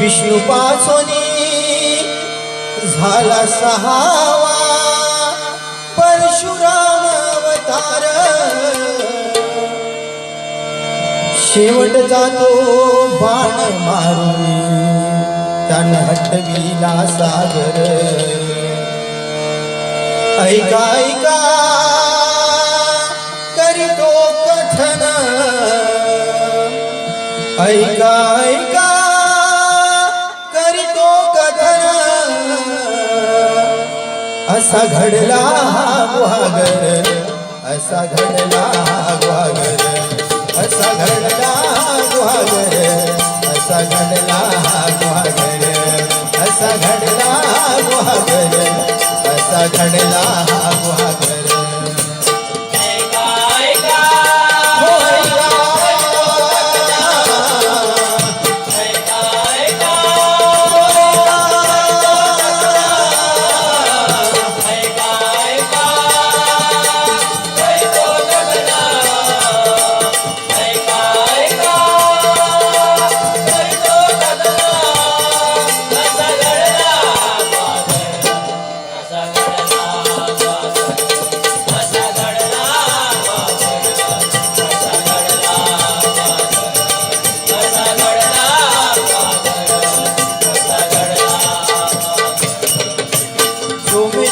विष्णू पासोनी झाला सहावा. परशुराम अवतार. शेवट जातो बाण मारून. त्यानं हटविला सागर. ऐका ऐका. ऐका ऐका करीतो कथन? असा घडला हा गुहागर असा घडला हा गुहागर असा घडला हा गुहागर असा घडला हा गुहागर असा घडला हा गुहागर असा घडला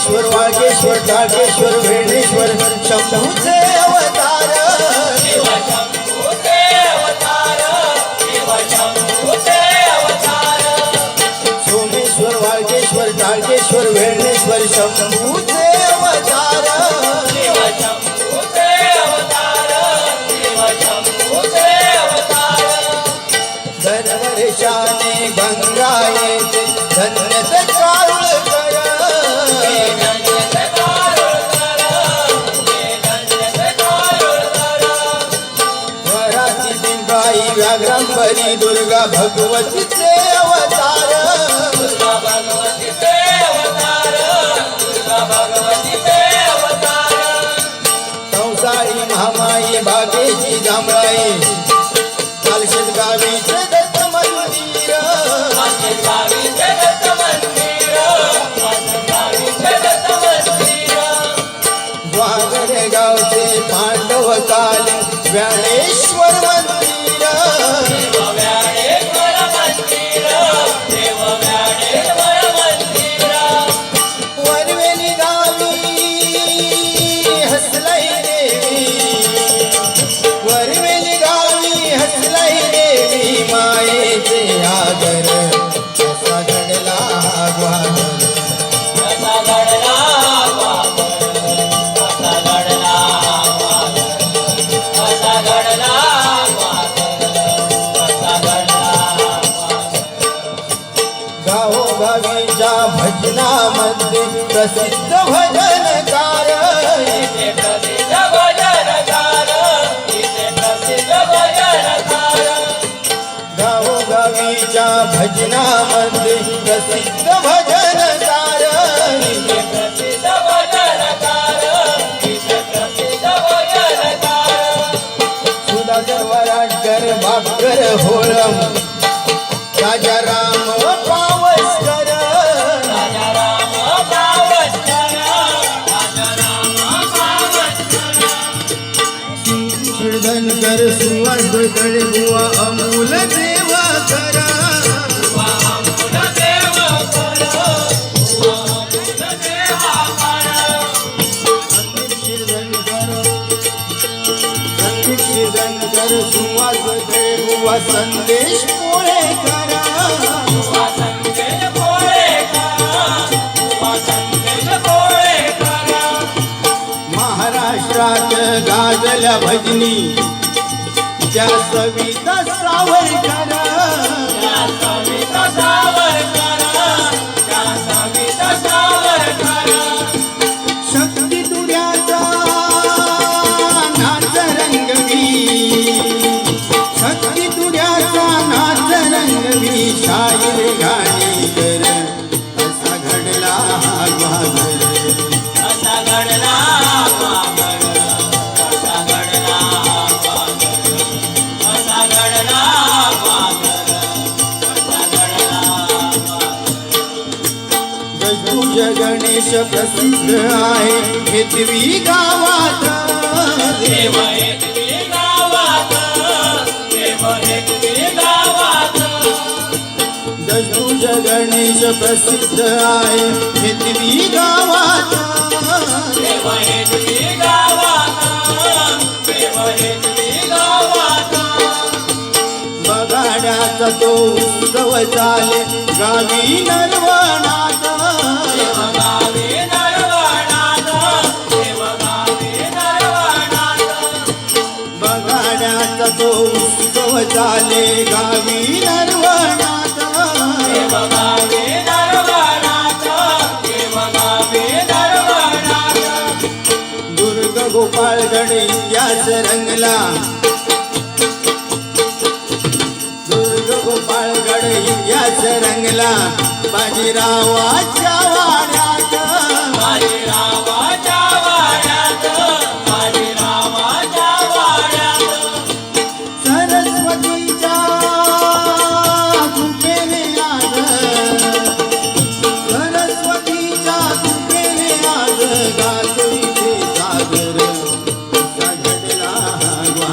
सोमेश्वर वागेश्वर टाकेश्वर वेणेश्वर शंभूचे अवतार. सोमेश्वर वागेश्वर टाकेश्वर वेणेश्वर शंभूचे व्याघ्रांबरी दुर्गा गावोगावीच्या भजनामध्ये प्रसिद्ध भजनकार गावोगावीच्या भजनामध्ये प्रसिद्ध भजनकार सुधाकर वराडकर बापकर होळम। बुवा संदेश पोळे करा. महाराष्ट्रात गाजल्या भजनी. त्या सविता सावरकर. प्रसिद्ध आहे. हेतवी गावात. देव हेतवी गावात. देव हेतवी गावात. दशभुज गणेश प्रसिद्ध आहे. हेतवी गावात. देव हेतवी गावात. देव हेतवी गावात. बगाड्याचा तो उत्सव चाले. गावी नरवणात तो उत्सव चाले गावी नरवणात दुर्ग गोपाळगड इतिहास रंगला. दुर्ग गोपाळगड इतिहास रंगला. बाजीरावाच्या वाड्यात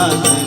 más.